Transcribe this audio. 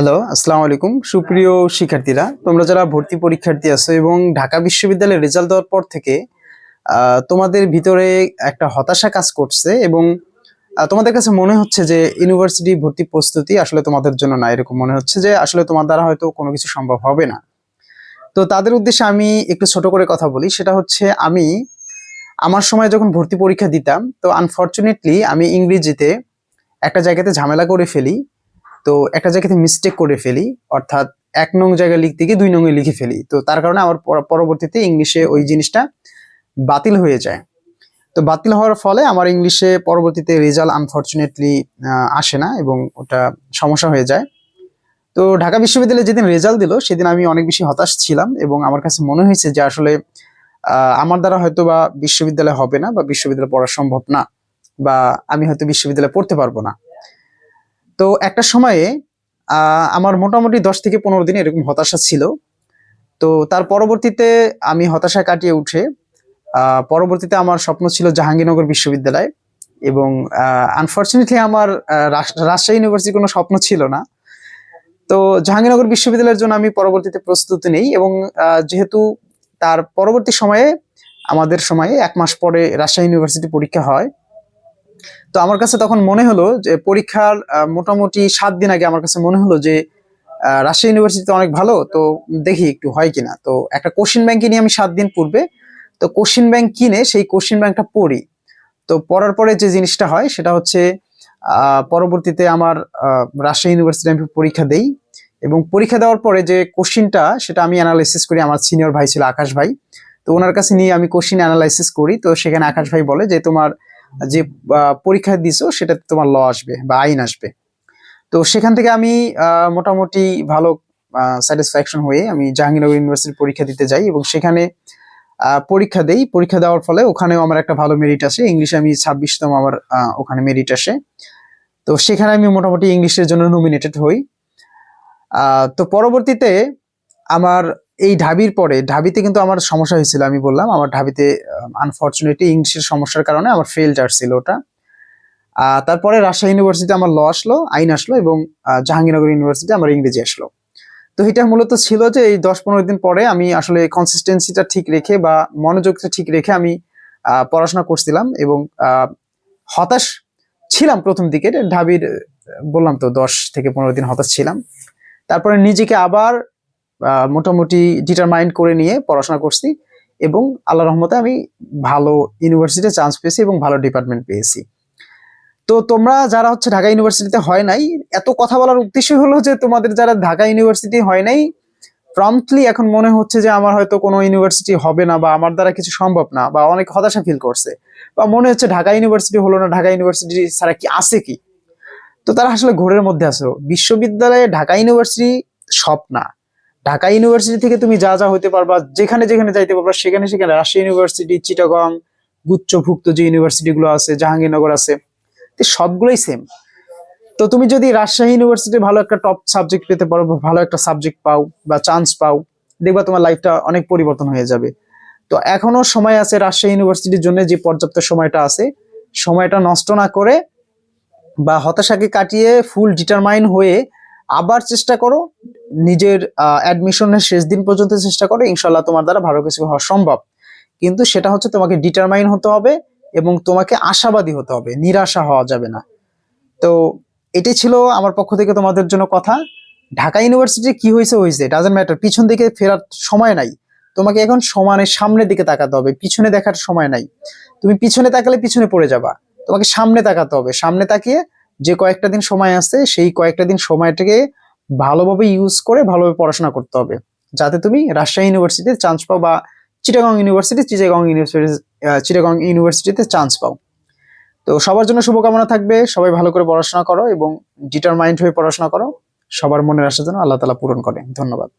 Hello আসসালামু আলাইকুম। সুপ্রিয় শিক্ষার্থীরা, তোমরা যারা ভর্তি পরীক্ষার্থী আছো এবং ঢাকা বিশ্ববিদ্যালয়ের রেজাল্ট দেওয়ার পর থেকে তোমাদের ভিতরে একটা হতাশা কাজ করছে এবং তোমাদের কাছে মনে হচ্ছে যে ইউনিভার্সিটি ভর্তি প্রস্তুতি আসলে তোমাদের জন্য না, এরকম মনে হচ্ছে যে আসলে তোমার দ্বারা হয়তো কোনো কিছু সম্ভব হবে না। তো তাদের উদ্দেশ্যে আমি একটু ছোট করে কথা বলি, সেটা হচ্ছে আমি, আমার সময় যখন ভর্তি পরীক্ষা দিতাম, তো আনফর্চুনেটলি আমি ইংরেজিতে একটা জায়গাতে ঝামেলা করে ফেলি। তো একটা জায়গাতে মিস্টেক করে ফেলি, অর্থাৎ এক নং জায়গায় লিখতে গিয়ে দুই নঙে লিখে ফেলি। তো তার কারণে আমার পর- পরবর্তীতে ইংলিশে ওই জিনিসটা বাতিল হয়ে যায়। তো বাতিল হওয়ার ফলে আমার ইংলিশে পরবর্তীতে রেজাল্ট আনফর্চুনেটলি আসে না এবং ওটা সমস্যা হয়ে যায়। তো ঢাকা বিশ্ববিদ্যালয়ে যেদিন রেজাল্ট দিল, সেদিন আমি অনেক বেশি হতাশ ছিলাম এবং আমার কাছে মনে হয়েছে যে আসলে আমার দ্বারা হয়তো বা বিশ্ববিদ্যালয় হবে না বা বিশ্ববিদ্যালয় পড়া সম্ভব না বা আমি হয়তো বিশ্ববিদ্যালয়ে পড়তে পারব না। তো একটা সময়ে আমার মোটামুটি দশ থেকে পনেরো দিন এরকম হতাশা ছিল। তো তার পরবর্তীতে আমি হতাশা কাটিয়ে উঠে পরবর্তীতে আমার স্বপ্ন ছিল জাহাঙ্গীরনগর বিশ্ববিদ্যালয় এবং আনফর্চুনেটলি আমার রাজশাহী ইউনিভার্সিটির কোনো স্বপ্ন ছিল না। তো জাহাঙ্গীরনগর বিশ্ববিদ্যালয়ের জন্য আমি পরবর্তীতে প্রস্তুতি নেই এবং যেহেতু তার পরবর্তী সময়ে, আমাদের সময়ে এক মাস পরে রাজশাহী ইউনিভার্সিটি পরীক্ষা হয় তো আমার কাছে তখন মনে হলো যে পরীক্ষার মোটামুটি সাত দিন আগে আমার কাছে মনে হলো যে রাজশাহী ইউনিভার্সিটিতে অনেক ভালো, তো দেখি একটু হয় কিনা। তো একটা কোশ্চিন ব্যাংক কিনে আমি সাত দিন পূর্বে, তো কোশ্চিন ব্যাংক কিনে সেই কোশ্চিন ব্যাংকটা পড়ি। তো পড়ার পরে যে জিনিসটা হয়, সেটা হচ্ছে পরবর্তীতে আমার রাজশাহী ইউনিভার্সিটি আমি পরীক্ষা দেই এবং পরীক্ষা দেওয়ার পরে যে কোশ্চিনটা, সেটা আমি অ্যানালাইসিস করি। আমার সিনিয়র ভাই ছিল আকাশ ভাই। তো ওনার কাছে নিয়ে আমি কোশ্চিন অ্যানালাইসিস করি। তো সেখানে আকাশ ভাই বলে যে, তোমার যে পরীক্ষা দিছো, সেটাতে তোমার ল আসবে বা আইন আসবে। তো সেখান থেকে আমি মোটামুটি ভালো স্যাটিসফ্যাকশন হয়ে আমি জাহাঙ্গীরনগর ইউনিভার্সিটির পরীক্ষা দিতে যাই এবং সেখানে পরীক্ষা দেই। পরীক্ষা দেওয়ার ফলে ওখানেও আমার একটা ভালো মেরিট আসে। ইংলিশে আমি ছাব্বিশতম আমার ওখানে মেরিট আসে। তো সেখানে আমি মোটামুটি ইংলিশের জন্য নমিনেটেড হই। তো পরবর্তীতে আমার এই ঢাবির পরে, ঢাবিতে কিন্তু আমার সমস্যা হয়েছিল, আমি বললাম। আমার ঢাবিতে আনফর্চুনেটলি ইংলিশের সমস্যার কারণে আমার ফেলড আসছিল ওটা। তারপরে রাজশাহী ইউনিভার্সিটি আমার ল আসলো, আইন আসলো এবং জাহাঙ্গীরনগর ইউনিভার্সিটি আমার ইংরেজি আসলো। তো এটা মূলত ছিল যে এই দশ পনেরো দিন পরে আমি আসলে কনসিস্টেন্সিটা ঠিক রেখে বা মনোযোগটা ঠিক রেখে আমি পড়াশোনা করছিলাম এবং হতাশ ছিলাম প্রথম দিকে। ঢাবির, বললাম তো দশ থেকে পনেরো দিন হতাশ ছিলাম। তারপরে নিজেকে আবার মোটামুটি ডিটারমাইন্ড করে নিয়ে পড়াশোনা করছি এবং আল্লাহ রহমতে আমি ভালো ইউনিভার্সিটিতে চান্স পেয়েছি এবং ভালো ডিপার্টমেন্ট পেয়েছি। তো তোমরা যারা হচ্ছে ঢাকা ইউনিভার্সিটিতে হয় নাই, এত কথা বলার উদ্দেশ্য হলো যে তোমাদের যারা ঢাকা ইউনিভার্সিটি হয় নাই প্রম্পটলি এখন মনে হচ্ছে যে আমার হয়তো কোনো ইউনিভার্সিটি হবে না বা আমার দ্বারা কিছু সম্ভব না বা অনেক হতাশা ফিল করছে বা মনে হচ্ছে ঢাকা ইউনিভার্সিটি হলো না, ঢাকা ইউনিভার্সিটি ছাড়া কি আছে কি? তো তারা আসলে ঘোরের মধ্যে আছো। বিশ্ববিদ্যালয়ে ঢাকা ইউনিভার্সিটি সব না। ঢাকা ইউনিভার্সিটি থেকে তুমি যা যা হতে পারবা, যেখানে যেখানে যাইতে পারবা, সেখানে সেখানে রাজশাহী ইউনিভার্সিটি চিটাগং গুচ্ছভুক্ত যে ইউনিভার্সিটি গুলো আছে জাহাঙ্গীরনগর আছে সবগুলোই সেম তো তুমি যদি রাজশাহী ইউনিভার্সিটি ভালো একটা টপ সাবজেক্ট পেতে পারো বা ভালো একটা সাবজেক্ট পাও বা চান্স পাও, দেখবা তোমার লাইফটা অনেক পরিবর্তন হয়ে যাবে। তো এখনও সময় আছে রাজশাহী ইউনিভার্সিটির জন্য যে পর্যাপ্ত সময়টা আছে, সময়টা নষ্ট না করে বা হতাশাকে কাটিয়ে ফুল ডিটারমাইন হয়ে আবার চেষ্টা করো, নিজের অ্যাডমিশনের শেষ দিন পর্যন্ত চেষ্টা করো ইনশাল্লাহ তোমার দ্বারা ভালো কিছু হওয়া সম্ভব। কিন্তু সেটা হচ্ছে তোমাকে ডিটারমাইন হতে হবে এবং তোমাকে আশাবাদী হতে হবে, নিরাশা হওয়া যাবে না। তো এটি ছিল আমার পক্ষ থেকে তোমাদের জন্য কথা। ঢাকা ইউনিভার্সিটি কি হয়েছে হয়েছে ডাজেন্ট ম্যাটার পিছন দিকে ফেরার সময় নাই। তোমাকে এখন সমানের সামনের দিকে তাকাতে হবে, পিছনে দেখার সময় নাই। তুমি পিছনে তাকালে পিছনে পড়ে যাবা, তোমাকে সামনে তাকাতে হবে, সামনে তাকিয়ে যে কয়েকটা দিন সময় আছে, সেই কয়েকটা দিন সময়টাকে ভালোভাবে ইউজ করে ভালোভাবে পড়াশোনা করতে হবে। যাতে তুমি রাজশাহী ইউনিভার্সিটিতে চান্স পাও বা চিটাগং ইউনিভার্সিটি চিটাগং ইউনিভার্সিটি চিটাগং ইউনিভার্সিটিতে চান্স পাও। তো সবার জন্য শুভকামনা থাকবে। সবাই ভালো করে পড়াশোনা করো এবং ডিটারমাইন্ড হয়ে পড়াশোনা করো। সবার মনের আশা যেন আল্লাহ তালা পূরণ করে। ধন্যবাদ।